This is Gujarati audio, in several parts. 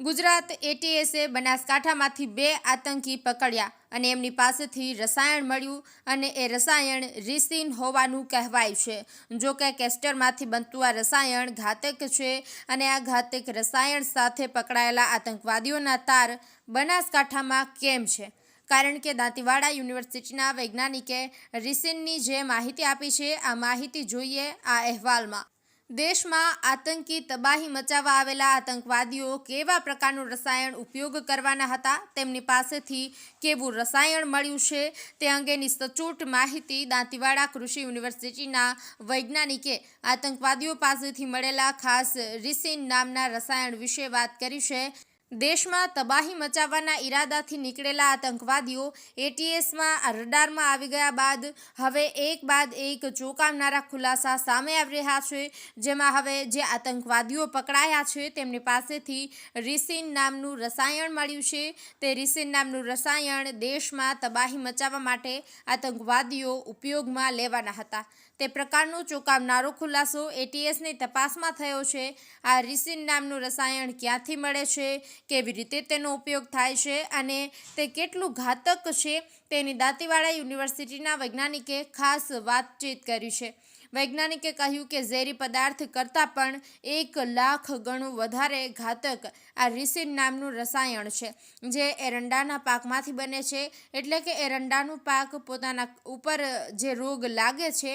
ગુજરાત એટીએસે બનાસકાંઠામાંથી બે આતંકી પકડ્યા અને એમની પાસેથી રસાયણ મળ્યું અને એ રસાયણ રિસિન હોવાનું કહેવાય છે. જો કે કેસ્ટરમાંથી બનતું આ રસાયણ ઘાતક છે અને આ ઘાતક રસાયણ સાથે પકડાયેલા આતંકવાદીઓના તાર બનાસકાંઠામાં કેમ છે? કારણ કે દાંતીવાડા યુનિવર્સિટીના વૈજ્ઞાનિકે રિસિનની જે માહિતી આપી છે, આ માહિતી જોઈએ આ અહેવાલમાં. દેશમાં આતંકી તબાહી મચાવવા આવેલા આતંકવાદીઓ કેવા પ્રકારનું રસાયણ ઉપયોગ કરવાના હતા, તેમની પાસેથી કેવું રસાયણ મળ્યું છે, તે અંગેની સચોટ માહિતી દાંતીવાડા કૃષિ યુનિવર્સિટીના વૈજ્ઞાનિકે આતંકવાદીઓ પાસેથી મળેલા ખાસ રિસિન નામના રસાયણ વિશે વાત કરી છે. દેશમાં તબાહી મચાવવાના ઈરાદાથી નીકળેલા આતંકવાદીઓ એટીએસમાં રડારમાં આવી ગયા બાદ હવે એક બાદ એક ચોંકાવનારા ખુલાસા સામે આવી રહ્યા છે. જેમાં હવે જે આતંકવાદીઓ પકડાયા છે તેમની પાસેથી રિસિન નામનું રસાયણ મળ્યું છે. તે રિસિન નામનું રસાયણ દેશમાં તબાહી મચાવવા માટે આતંકવાદીઓ ઉપયોગમાં લેવાના હતા. તે પ્રકારનો ચોંકાવનારો ખુલાસો એટીએસની તપાસમાં થયો છે. આ રિસિન નામનું રસાયણ ક્યાંથી મળે છે? કેવી રીતે તેનો ઉપયોગ થાય છે? અને તે કેટલું ઘાતક છે? તેની દાંતીવાડા યુનિવર્સિટીના વૈજ્ઞાનિકે ખાસ વાતચીત કરી છે. વૈજ્ઞાનિકે કહ્યું કે ઝેરી પદાર્થ કરતાં પણ એક લાખ ગણું વધારે ઘાતક આ રિસિન નામનું રસાયણ છે, જે એરંડાના પાકમાંથી બને છે. એટલે કે એરંડાનું પાક પોતાના ઉપર જે રોગ લાગે છે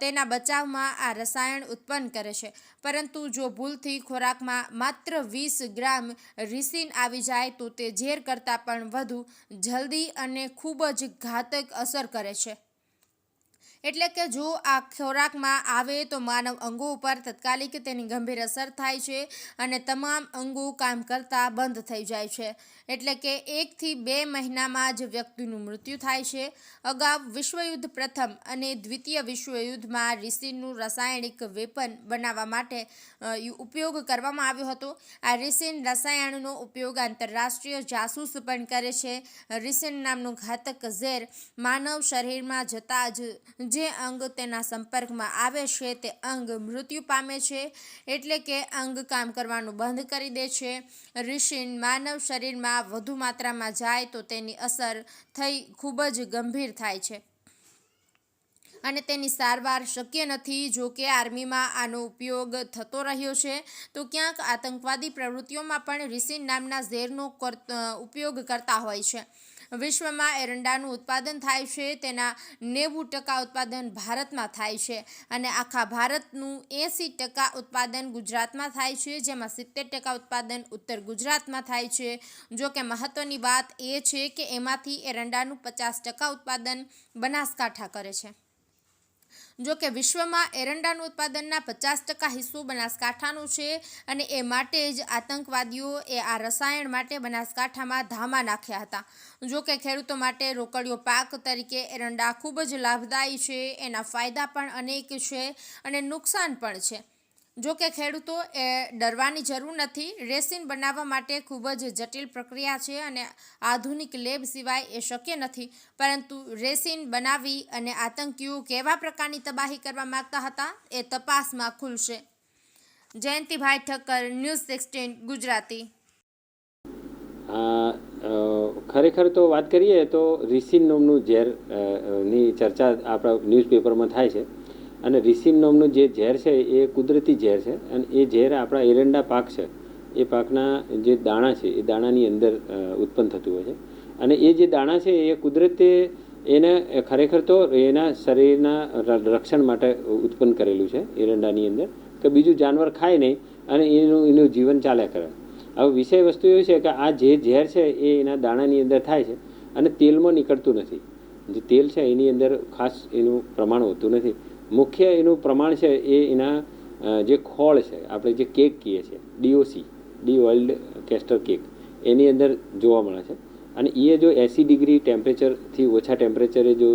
તેના બચાવમાં આ રસાયણ ઉત્પન્ન કરે છે. પરંતુ જો ભૂલથી ખોરાકમાં માત્ર વીસ ગ્રામ રિસિન આવી જાય, તો તે ઝેર કરતાં પણ વધુ જલ્દી અને ખૂબ જ ઘાતક અસર કરે છે. એટલે કે જો આ ખોરાકમાં આવે તો માનવ અંગો ઉપર તાત્કાલિક તેની ગંભીર અસર થાય છે અને તમામ અંગો કામ કરતા બંધ થઈ જાય છે. એટલે કે એકથી બે મહિનામાં જ વ્યક્તિનું મૃત્યુ થાય છે. અગાઉ વિશ્વયુદ્ધ પ્રથમ અને દ્વિતીય વિશ્વયુદ્ધમાં રિસિનનું રાસાયણિક વેપન બનાવવા માટે ઉપયોગ કરવામાં આવ્યો હતો. આ રિસિન રસાયણનો ઉપયોગ આંતરરાષ્ટ્રીય જાસૂસ પણ કરે છે. રિસિન નામનું ઘાતક ઝેર માનવ શરીરમાં જતાં જ જે અંગ તેના સંપર્કમાં આવે છે તે અંગ મૃત્યુ પામે છે, એટલે કે અંગ કામ કરવાનું બંધ કરી દે છે. રિશિન માનવ શરીરમાં વધુ માત્રામાં જાય તો તેની અસર થઈ ખૂબ જ ગંભીર થાય છે. અને તેની સારવાર શક્ય નથી, જો કે આર્મીમાં આનો ઉપયોગ થતો રહ્યો છે. તો ક્યાંક આતંકવાદી પ્રવૃત્તિઓમાં પણ રિસિન નામના ઝેરનો ઉપયોગ કરતા હોય છે. વિશ્વમાં એરંડાનું ઉત્પાદન થાય છે, તેના નેવું ટકા ઉત્પાદન ભારતમાં થાય છે અને આખા ભારતનું એંસી ટકા ઉત્પાદન ગુજરાતમાં થાય છે, જેમાં સિત્તેર ટકા ઉત્પાદન ઉત્તર ગુજરાતમાં થાય છે. જો કે મહત્ત્વની વાત એ છે કે એમાંથી એરંડાનું પચાસ ટકા ઉત્પાદન બનાસકાંઠા કરે છે. જો કે વિશ્વમાં એરંડાનું ઉત્પાદનના પચાસ ટકા હિસ્સો બનાસકાંઠાનું છે અને એ માટે જ આતંકવાદીઓ એ આ રસાયણ માટે બનાસકાંઠામાં ધામા નાખ્યા હતા. જો કે ખેડૂતો માટે રોકડિયો પાક તરીકે એરંડા ખૂબ જ લાભદાયી છે, એના ફાયદા પણ અનેક છે અને નુકસાન પણ છે. જો કે ખેડૂતો એ ડરવાની જરૂર નથી. રેસિન બનાવવા માટે ખૂબ જ જટિલ પ્રક્રિયા છે અને આધુનિક લેબ સિવાય એ શક્ય નથી. પરંતુ રેસિન બનાવી અને આતંકીઓ કેવા પ્રકારની તબાહી કરવા માગતા હતા એ તપાસમાં ખુલશે. Jayantibhai Thakkar, news sixteen, Gujarati. ખરેખર તો વાત કરીએ તો રિસિન નામનું ઝેરની ચર્ચા આપણા ન્યૂઝપેપરમાં થાય છે. અને રિસિન નોમનું જે ઝેર છે, એ કુદરતી ઝેર છે અને એ ઝેર આપણા એરંડા પાક છે, એ પાકના જે દાણા છે, એ દાણાની અંદર ઉત્પન્ન થતું હોય છે. અને એ જે દાણા છે, એ કુદરતે એને ખરેખર તો એના શરીરના રક્ષણ માટે ઉત્પન્ન કરેલું છે એરંડાની અંદર. કે બીજું જાનવર ખાય નહીં અને એનું એનું જીવન ચાલ્યા કરે. હવે વિષય વસ્તુ એવી છે કે આ જે ઝેર છે, એ એના દાણાની અંદર થાય છે અને તેલમાં નીકળતું નથી. જે તેલ છે, એની અંદર ખાસ એનું પ્રમાણ હોતું નથી. મુખ્ય એનું પ્રમાણ છે એ એના જે ખોળ છે, આપણે જે કેક કહીએ છીએ DOC de oiled castor cake, એની અંદર જોવા મળે છે. અને એ જો એંસી ડિગ્રી ટેમ્પરેચરથી ઓછા ટેમ્પરેચરે જો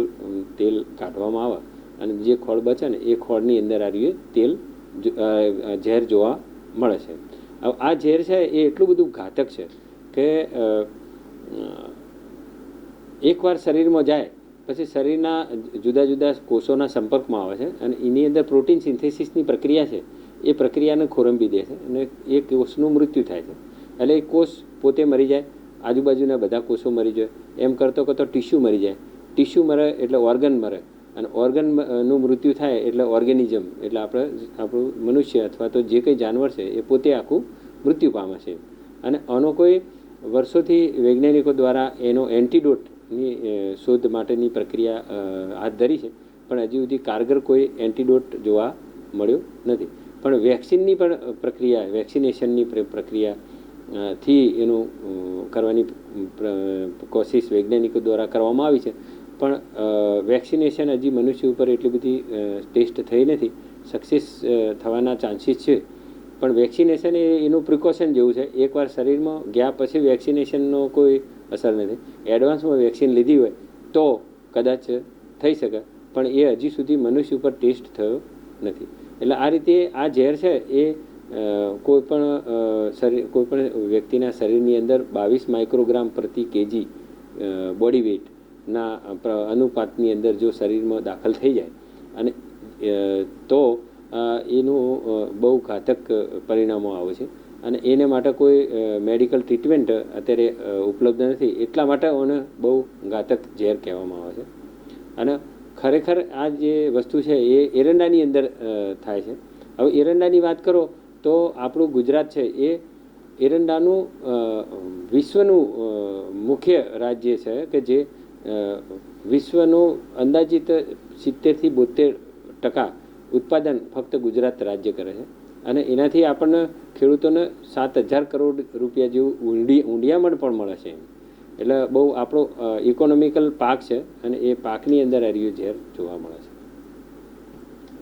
તેલ કાઢવામાં આવે અને જે ખોળ બચે ને, એ ખોળની અંદર આ તેલ ઝેર જોવા મળે છે. આ ઝેર છે એ એટલું બધું ઘાતક છે કે એકવાર શરીરમાં જાય પછી શરીરના જુદા જુદા કોષોના સંપર્કમાં આવે છે અને એની અંદર પ્રોટીન સિન્થેસિસની પ્રક્રિયા છે, એ પ્રક્રિયાને ખોરંબી દે છે અને એ કોષનું મૃત્યુ થાય છે. એટલે એ કોષ પોતે મરી જાય, આજુબાજુના બધા કોષો મરી જાય, એમ કરતો કરતો ટીશ્યુ મરી જાય. ટીશ્યુ મરે એટલે ઓર્ગન મરે અને ઓર્ગનનું મૃત્યુ થાય એટલે ઓર્ગેનિઝમ, એટલે આપણે આપણું મનુષ્ય અથવા તો જે કંઈ જાનવર છે, એ પોતે આખું મૃત્યુ પામે છે. અને આનો કોઈ વર્ષોથી વૈજ્ઞાનિકો દ્વારા એનો એન્ટીડોટની અ, શોધ માટેની પ્રક્રિયા હાથ ધરી છે. પણ હજી સુધી કારગર કોઈ એન્ટીડોટ જોવા મળ્યો નથી. પણ વેક્સિનની પણ પ્રક્રિયા વેક્સિનેશનની પ્ર- પ્રક્રિયા થી એનું કરવાની કોશિશ વૈજ્ઞાનિકો દ્વારા કરવામાં આવી છે. પણ વેક્સિનેશન હજી મનુષ્ય ઉપર એટલી બધી ટેસ્ટ થઈ નથી. સક્સેસ થવાના ચાન્સીસ છે. પણ વેક્સિનેશન એ એનું પ્રિકોશન જેવું છે. એકવાર શરીરમાં ગયા પછી વેક્સિનેશનનો કોઈ અસર નથી. એડવાન્સમાં વેક્સિન લીધી હોય તો કદાચ થઈ શકે પણ એ હજી સુધી મનુષ્ય ઉપર ટેસ્ટ થયો નથી. એટલે આ રીતે આ ઝેર છે એ અ, કોઈ પણ અ, શરીર કોઈ પણ વ્યક્તિના શરીરની અંદર બાવીસ માઇક્રોગ્રામ પ્રતિ કેજી બોડી વેઇટના અનુપાતની અંદર જો શરીરમાં દાખલ થઈ જાય અને તો એનું બહુ ઘાતક પરિણામો આવે છે. અને એને માટે કોઈ મેડિકલ ટ્રીટમેન્ટ અત્યારે ઉપલબ્ધ નથી. એટલા માટે એને બહુ ઘાતક ઝેર કહેવામાં આવે છે. અને ખરેખર આ જે વસ્તુ છે એ એરંડાની અંદર થાય છે. હવે એરંડાની વાત કરો તો આપણું ગુજરાત છે એ એરંડાનું વિશ્વનું મુખ્ય રાજ્ય છે કે જે વિશ્વનું અંદાજિત સિત્તેરથી બોતેર ટકા ઉત્પાદન ફક્ત ગુજરાત રાજ્ય કરે છે. અને એનાથી આપણને ખેડૂતોને સાત હજાર કરોડ રૂપિયા જેવું ઊંડી ઊંડિયામણ પણ મળે છે. એટલે બહુ આપણો ઇકોનોમિકલ પાક છે અને એ પાકની અંદર આ રહ્યું ઝેર જોવા મળે છે.